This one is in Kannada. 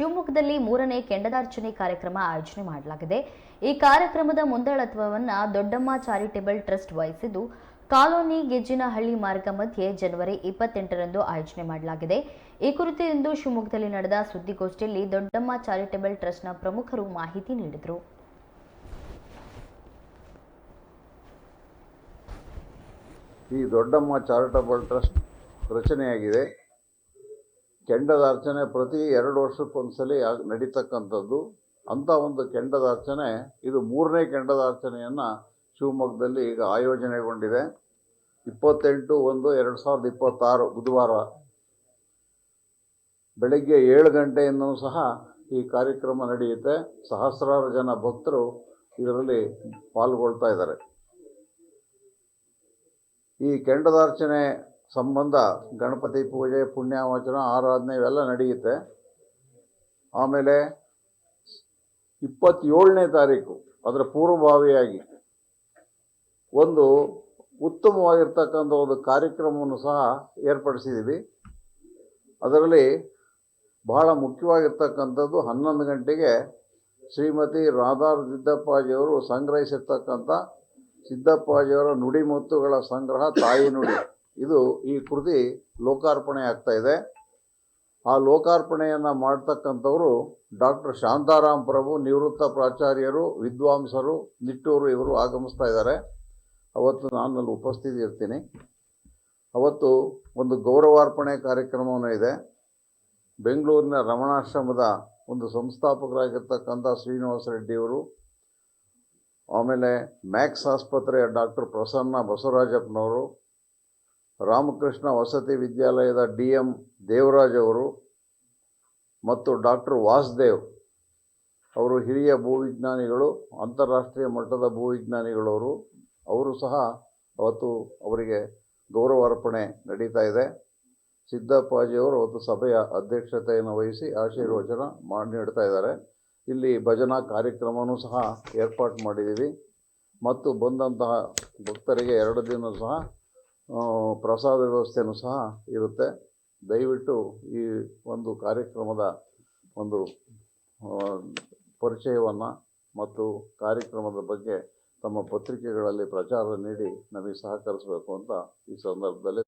ಶಿವಮೊಗ್ಗದಲ್ಲಿ ಮೂರನೇ ಕೆಂಡದಾರ್ಚನೆ ಕಾರ್ಯಕ್ರಮ ಆಯೋಜನೆ ಮಾಡಲಾಗಿದೆ. ಈ ಕಾರ್ಯಕ್ರಮದ ಮುಂದಾಳತ್ವವನ್ನು ದೊಡ್ಡಮ್ಮ ಚಾರಿಟೇಬಲ್ ಟ್ರಸ್ಟ್ ವಹಿಸಿದ್ದು, ಕಾಲೋನಿ ಗೆಜ್ಜಿನಹಳ್ಳಿ ಮಾರ್ಗ ಮಧ್ಯೆ ಜನವರಿ ಇಪ್ಪತ್ತೆಂಟರಂದು ಆಯೋಜನೆ ಮಾಡಲಾಗಿದೆ. ಈ ಕುರಿತು ಇಂದು ಶಿವಮೊಗ್ಗದಲ್ಲಿ ನಡೆದ ಸುದ್ದಿಗೋಷ್ಠಿಯಲ್ಲಿ ದೊಡ್ಡಮ್ಮ ಚಾರಿಟೇಬಲ್ ಟ್ರಸ್ಟ್ನ ಪ್ರಮುಖರು ಮಾಹಿತಿ ನೀಡಿದರು. ಈ ದೊಡ್ಡಮ್ಮ ಚಾರಿಟಬಲ್ ಟ್ರಸ್ಟ್ ರಚನೆಯಾಗಿದೆ. ಕೆಂಡದಾರ್ಚನೆ ಪ್ರತಿ ಎರಡು ವರ್ಷಕ್ಕೊಂದ್ಸಲಿ ನಡೀತಕ್ಕಂಥದ್ದು. ಅಂಥ ಒಂದು ಕೆಂಡದಾರ್ಚನೆ, ಇದು ಮೂರನೇ ಕೆಂಡದಾರ್ಚನೆಯನ್ನು ಶಿವಮೊಗ್ಗದಲ್ಲಿ ಈಗ ಆಯೋಜನೆಗೊಂಡಿದೆ. ಇಪ್ಪತ್ತೆಂಟು ಒಂದು ಎರಡು ಸಾವಿರದ ಇಪ್ಪತ್ತಾರು ಬುಧವಾರ ಬೆಳಗ್ಗೆ ಏಳು ಗಂಟೆಯಿಂದ ಸಹ ಈ ಕಾರ್ಯಕ್ರಮ ನಡೆಯುತ್ತೆ. ಸಹಸ್ರಾರು ಜನ ಭಕ್ತರು ಇದರಲ್ಲಿ ಪಾಲ್ಗೊಳ್ತಾ ಇದ್ದಾರೆ. ಈ ಕೆಂಡದಾರ್ಚನೆ ಸಂಬಂಧ, ಗಣಪತಿ ಪೂಜೆ, ಪುಣ್ಯಾವಚನ, ಆರಾಧನೆ ಇವೆಲ್ಲ ನಡೆಯುತ್ತೆ. ಆಮೇಲೆ ಇಪ್ಪತ್ತೇಳನೇ ತಾರೀಕು, ಅದರ ಪೂರ್ವಭಾವಿಯಾಗಿ ಒಂದು ಉತ್ತಮವಾಗಿರ್ತಕ್ಕಂಥ ಒಂದು ಕಾರ್ಯಕ್ರಮವನ್ನು ಸಹ ಏರ್ಪಡಿಸಿದ್ದೀವಿ. ಅದರಲ್ಲಿ ಬಹಳ ಮುಖ್ಯವಾಗಿರ್ತಕ್ಕಂಥದ್ದು ಹನ್ನೊಂದು ಗಂಟೆಗೆ ಶ್ರೀಮತಿ ರಾಧಾರ್ ಸಿದ್ದಪ್ಪಾಜಿಯವರು ಸಂಗ್ರಹಿಸಿರ್ತಕ್ಕಂಥ ಸಿದ್ದಪ್ಪಾಜಿಯವರ ನುಡಿಮುತ್ತುಗಳ ಸಂಗ್ರಹ ತಾಯಿ ನುಡಿ. ಇದು ಈ ಕೃತಿ ಲೋಕಾರ್ಪಣೆ ಆಗ್ತಾ ಇದೆ. ಆ ಲೋಕಾರ್ಪಣೆಯನ್ನು ಮಾಡ್ತಕ್ಕಂಥವರು ಡಾಕ್ಟರ್ ಶಾಂತಾರಾಮ್ ಪ್ರಭು, ನಿವೃತ್ತ ಪ್ರಾಚಾರ್ಯರು, ವಿದ್ವಾಂಸರು, ನಿಟ್ಟೂರು ಇವರು ಆಗಮಿಸ್ತಾ ಇದ್ದಾರೆ. ಅವತ್ತು ನಾನು ಅಲ್ಲಿ ಉಪಸ್ಥಿತಿ ಇರ್ತೀನಿ. ಅವತ್ತು ಒಂದು ಗೌರವಾರ್ಪಣೆ ಕಾರ್ಯಕ್ರಮವೂ ಇದೆ. ಬೆಂಗಳೂರಿನ ರಮಣಾಶ್ರಮದ ಒಂದು ಸಂಸ್ಥಾಪಕರಾಗಿರ್ತಕ್ಕಂಥ ಶ್ರೀನಿವಾಸ ರೆಡ್ಡಿಯವರು ಆಮೇಲೆ ಮ್ಯಾಕ್ಸ್ ಆಸ್ಪತ್ರೆಯ ಡಾಕ್ಟರ್ ಪ್ರಸನ್ನ ಬಸವರಾಜಪ್ಪನವರು ರಾಮಕೃಷ್ಣ ವಸತಿ ವಿದ್ಯಾಲಯದ ಡಿ ಎಂ ದೇವರಾಜ್ ಅವರು ಮತ್ತು ಡಾಕ್ಟರ್ ವಾಸುದೇವ್ ಅವರು ಹಿರಿಯ ಭೂವಿಜ್ಞಾನಿಗಳು, ಅಂತಾರಾಷ್ಟ್ರೀಯ ಮಟ್ಟದ ಭೂವಿಜ್ಞಾನಿಗಳವರು, ಅವರು ಸಹ ಅವತ್ತು ಅವರಿಗೆ ಗೌರವ ಅರ್ಪಣೆ ನಡೀತಾ ಇದೆ. ಸಿದ್ದಪ್ಪಾಜಿಯವರು ಅವತ್ತು ಸಭೆಯ ಅಧ್ಯಕ್ಷತೆಯನ್ನು ವಹಿಸಿ ಆಶೀರ್ವಚನ ಮಾಡಿ, ನೀಡ್ತಾ ಇದ್ದಾರೆ. ಇಲ್ಲಿ ಭಜನಾ ಕಾರ್ಯಕ್ರಮವೂ ಸಹ ಏರ್ಪಾಟ್ ಮಾಡಿದ್ದೀವಿ. ಮತ್ತು ಬಂದಂತಹ ಭಕ್ತರಿಗೆ ಎರಡು ದಿನ ಸಹ ಪ್ರಸಾದ ವ್ಯವಸ್ಥೆಯೂ ಸಹ ಇರುತ್ತೆ. ದಯವಿಟ್ಟು ಈ ಒಂದು ಕಾರ್ಯಕ್ರಮದ ಒಂದು ಪರಿಚಯವನ್ನು ಮತ್ತು ಕಾರ್ಯಕ್ರಮದ ಬಗ್ಗೆ ತಮ್ಮ ಪತ್ರಿಕೆಗಳಲ್ಲಿ ಪ್ರಚಾರ ನೀಡಿ ನಮಗೆ ಸಹಕರಿಸಬೇಕು ಅಂತ ಈ ಸಂದರ್ಭದಲ್ಲಿ